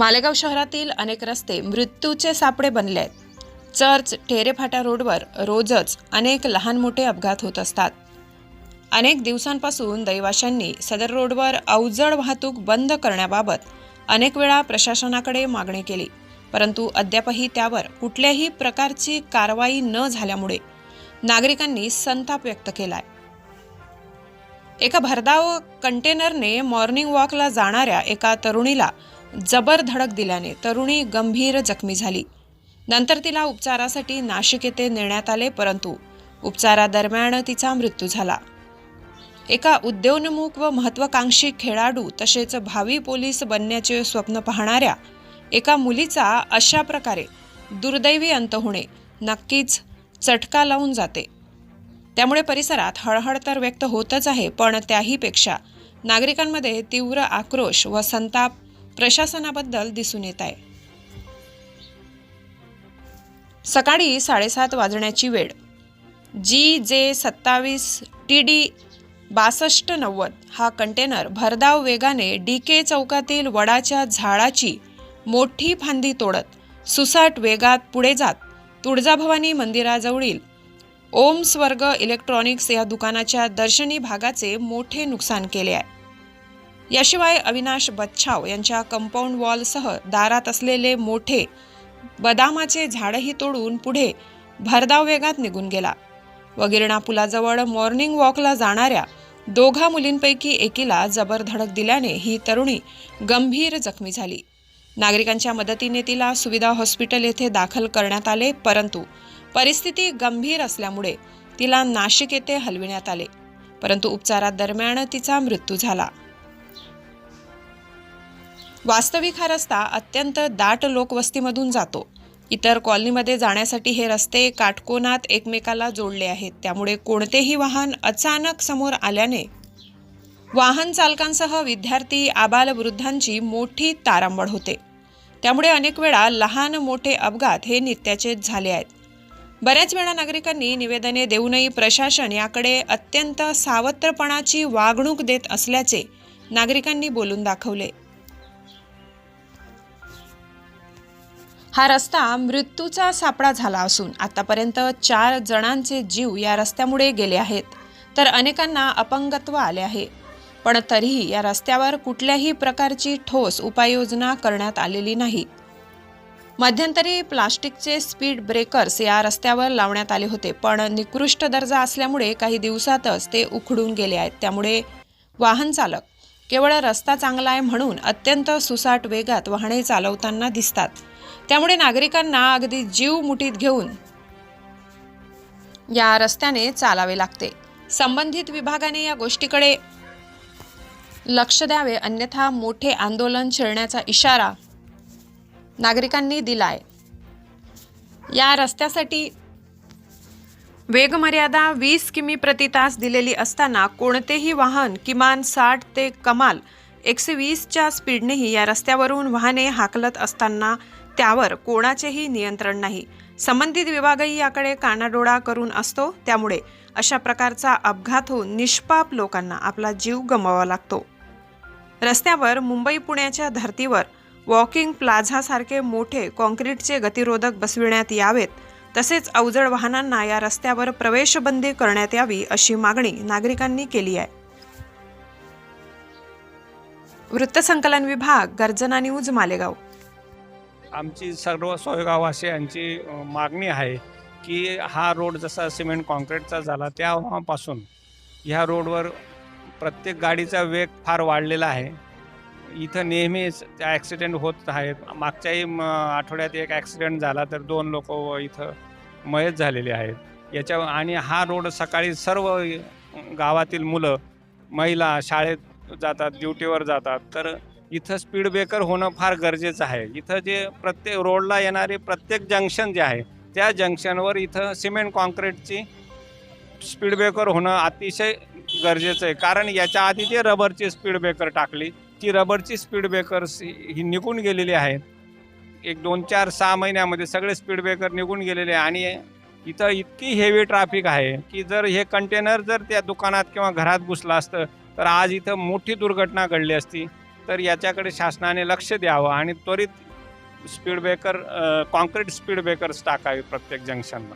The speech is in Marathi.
मालेगाव शहरातील अनेक रस्ते मृत्यूचे सापडे बनले आहेत. चर्च ठेरेफाटा रोडवर रोजच अनेक लहान मोठे अपघात होत असतात. अनेक दिवसांपासून दैवाशांनी सदर रोडवर अवजड वाहतूक बंद करण्याबाबत अनेक वेळा प्रशासनाकडे मागणी केली परंतु अद्यापही त्यावर कुठल्याही प्रकारची कारवाई न झाल्यामुळे नागरिकांनी संताप व्यक्त केलाय. एका भरधाव कंटेनरने मॉर्निंग वॉकला जाणाऱ्या एका तरुणीला जबर धडक दिल्याने तरुणी गंभीर जखमी झाली. नंतर तिला उपचारासाठी नाशिक येथे नेण्यात आले परंतु उपचारादरम्यान तिचा मृत्यू झाला. एका उद्योन्मुख व महत्वाकांक्षी खेळाडू तसेच भावी पोलीस बनण्याचे स्वप्न पाहणाऱ्या एका मुलीचा अशा प्रकारे दुर्दैवी अंत होणे नक्कीच चटका लावून जाते. त्यामुळे परिसरात हळहळ तर व्यक्त होतच आहे पण त्याहीपेक्षा नागरिकांमध्ये तीव्र आक्रोश व संताप प्रशासनाबद्दल दिसून येत आहे. सकाळी साडेसात वाजण्याची वेळ. जी जे सत्तावीस टी डी बासष्ट नव्वद हा कंटेनर भरधाव वेगाने डी के चौकातील वडाच्या झाडाची मोठी फांदी तोडत सुसाट वेगात पुढे जात तुळजाभवानी मंदिराजवळील ओम स्वर्ग इलेक्ट्रॉनिक्स या दुकानाच्या दर्शनी भागाचे मोठे नुकसान केले आहे. याशिवाय अविनाश बच्छाव यांच्या कंपाऊंड वॉलसह दारात असलेले मोठे बदामाचे झाडही तोडून पुढे भरधाव वेगात निघून गेला. वगिरणा पुलाजवळ मॉर्निंग वॉकला जाणाऱ्या दोघा मुलींपैकी एकीला जबर धडक दिल्याने ही तरुणी गंभीर जखमी झाली. नागरिकांच्या मदतीने तिला सुविधा हॉस्पिटल येथे दाखल करण्यात आले परंतु परिस्थिती गंभीर असल्यामुळे तिला नाशिक येथे हलविण्यात आले. परंतु उपचारादरम्यान तिचा मृत्यू झाला. वास्तविक हा रस्ता अत्यंत दाट लोकवस्तीमधून जातो. इतर कॉलनीमध्ये जाण्यासाठी हे रस्ते काटकोनात एकमेकाला जोडले आहेत. त्यामुळे कोणतेही वाहन अचानक समोर आल्याने वाहन चालकांसह विद्यार्थी आबालवृद्धांची मोठी तारांबळ होते. त्यामुळे अनेक वेळा लहान मोठे अपघात हे नित्याचेच झाले आहेत. बऱ्याच वेळा नागरिकांनी निवेदने देऊनही प्रशासन याकडे अत्यंत सावत्रपणाची वागणूक देत असल्याचे नागरिकांनी बोलून दाखवले. हा रस्ता मृत्यूचा सापळा झाला असून आतापर्यंत चार जणांचे जीव या रस्त्यामुळे गेले आहेत. तर अनेकांना अपंगत्व आले आहे. पण तरीही या रस्त्यावर कुठल्याही प्रकारची ठोस उपाययोजना करण्यात आलेली नाही. मध्यंतरी प्लास्टिकचे स्पीड ब्रेकर्स या रस्त्यावर लावण्यात आले होते पण निकृष्ट दर्जा असल्यामुळे काही दिवसातच ते उखडून गेले आहेत. त्यामुळे वाहन चालक केवळ रस्ता चांगला आहे म्हणून अत्यंत सुसाट वेगात वाहने चालवताना दिसतात. त्यामुळे नागरिकांना अगदी जीव मुठीत घेऊन या रस्त्याने चालावे लागते. संबंधित विभागाने या गोष्टीकडे लक्ष द्यावे अन्यथा मोठे आंदोलन छेडण्याचा इशारा नागरिकांनी दिलाय. या रस्त्यासाठी वेगमर्यादा वीस किमी प्रति तास दिलेली असताना कोणतेही वाहन किमान साठ ते कमाल एकशे वीसच्या स्पीडनेही या रस्त्यावरून वाहने हाकलत असताना त्यावर कोणाचेही नियंत्रण नाही. संबंधित विभागही याकडे कानाडोळा करून असतो. त्यामुळे अशा प्रकारचा अपघात होऊन निष्पाप लोकांना आपला जीव गमवावा लागतो. रस्त्यावर मुंबई पुण्याच्या धर्तीवर वॉकिंग प्लाझासारखे मोठे कॉन्क्रीटचे गतिरोधक बसविण्यात यावेत. तसेच अवजड वाहनांना या रस्त्यावर प्रवेशबंदी करण्यात यावी अशी मागणी नागरिकांनी केली आहे. वृत्तसंकलन विभाग गर्जना न्यूज मालेगाव. आमची सर्व सोयगाववासियांची मागणी आहे की हा रोड जसा सिमेंट कॉन्क्रीटचा झाला तेव्हापासून ह्या रोडवर प्रत्येक गाडीचा वेग फार वाढलेला आहे. इथं नेहमीच त्या ॲक्सिडेंट होत आहेत. मागच्याही म, आठवड्यात एक ॲक्सिडेंट झाला तर दोन लोक इथं मयत झालेले आहेत. याच्या आणि हा रोड सकाळी सर्व गावातील मुलं महिला शाळेत जातात ड्युटीवर जातात. तर इथं स्पीड ब्रेकर होणं फार गरजेचं आहे. इथं जे प्रत्येक रोडला येणारे प्रत्येक जंक्शन जे आहे त्या जंक्शनवर इथं सिमेंट कॉन्क्रीटची स्पीड ब्रेकर होणं अतिशय गरजेचं आहे. कारण याच्या आधी जे रबरची स्पीड ब्रेकर टाकली ती रबरची स्पीड ब्रेकर्स ही निघून गेलेली आहेत एक दोन चार सहा महिन्यामध्ये सगळे स्पीड ब्रेकर निघून गेलेले आहे. आणि इथं इतकी हेवी ट्रॅफिक आहे की जर हे कंटेनर जर त्या दुकानात किंवा घरात घुसलं असतं तर आज इथं मोठी दुर्घटना घडली असती. तर याच्याकडे शासनाने लक्ष द्यावं आणि त्वरित speed breaker concrete speed breakers टाकावे प्रत्येक जंक्शनला.